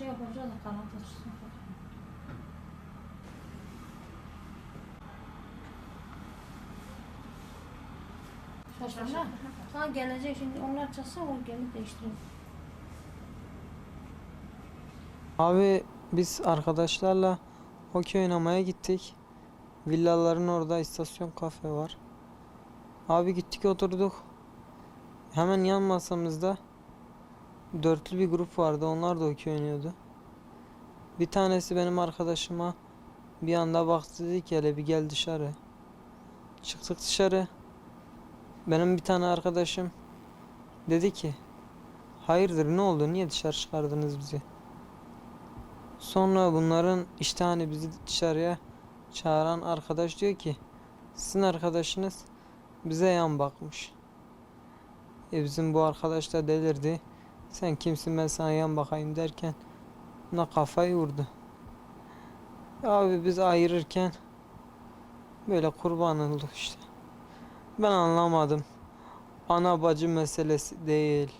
şey yapacağız da kanat açısın. Şaşırma. Ha gelecek şimdi onlar çalsa o gelip değiştirir. Abi biz arkadaşlarla hokey oynamaya gittik. Villaların orada istasyon kafe var. Abi gittik oturduk. Hemen yan masamızda dörtlü bir grup vardı. Onlar da hokey oynuyordu. Bir tanesi benim arkadaşıma bir anda baktı dedi ki hele bir gel dışarı. Çıktık dışarı. Benim bir tane arkadaşım dedi ki hayırdır ne oldu niye dışarı çıkardınız bizi? Sonra bunların işte hani bizi dışarıya çağıran arkadaş diyor ki sizin arkadaşınız bize yan bakmış. E bizim bu arkadaş da delirdi. Sen kimsin ben sana yan bakayım derken buna kafayı vurdu. Abi biz ayırırken böyle kurban olduk işte. Ben anlamadım. Ana bacı meselesi değil.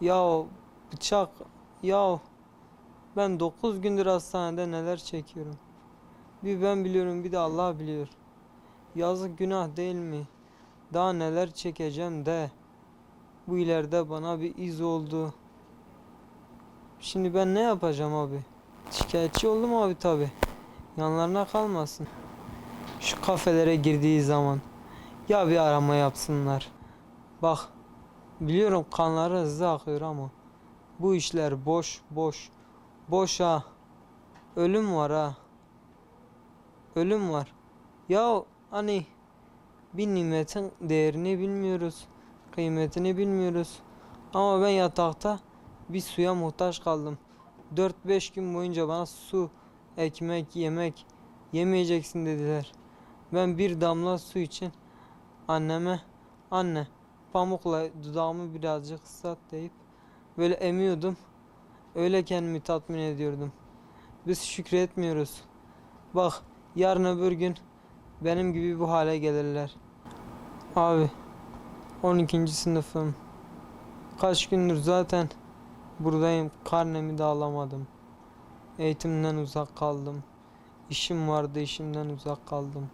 Ya bıçak ya ben 9 gündür hastanede neler çekiyorum. Bir ben biliyorum bir de Allah biliyor. Yazık günah değil mi? Daha neler çekeceğim de. Bu ileride bana bir iz oldu. Şimdi ben ne yapacağım abi? Şikayetçi oldum abi tabi. Yanlarına kalmasın. Şu kafelere girdiği zaman ya bir arama yapsınlar. Bak biliyorum kanları hızlı akıyor ama bu işler boş boş. Boş ha. Ölüm var ha. Ölüm var. Ya hani bir nimetin değerini bilmiyoruz. Kıymetini bilmiyoruz. Ama ben yatakta bir suya muhtaç kaldım. 4-5 gün boyunca bana su, ekmek, yemek yemeyeceksin dediler. Ben bir damla su için anneme anne pamukla dudağımı birazcık ıslat deyip böyle emiyordum. Öyle kendimi tatmin ediyordum. Biz şükretmiyoruz. Bak yarın öbür gün benim gibi bu hale gelirler. Abi 12. sınıfım. Kaç gündür zaten buradayım. Karnemi de alamadım. Eğitimden uzak kaldım. İşim vardı işimden uzak kaldım.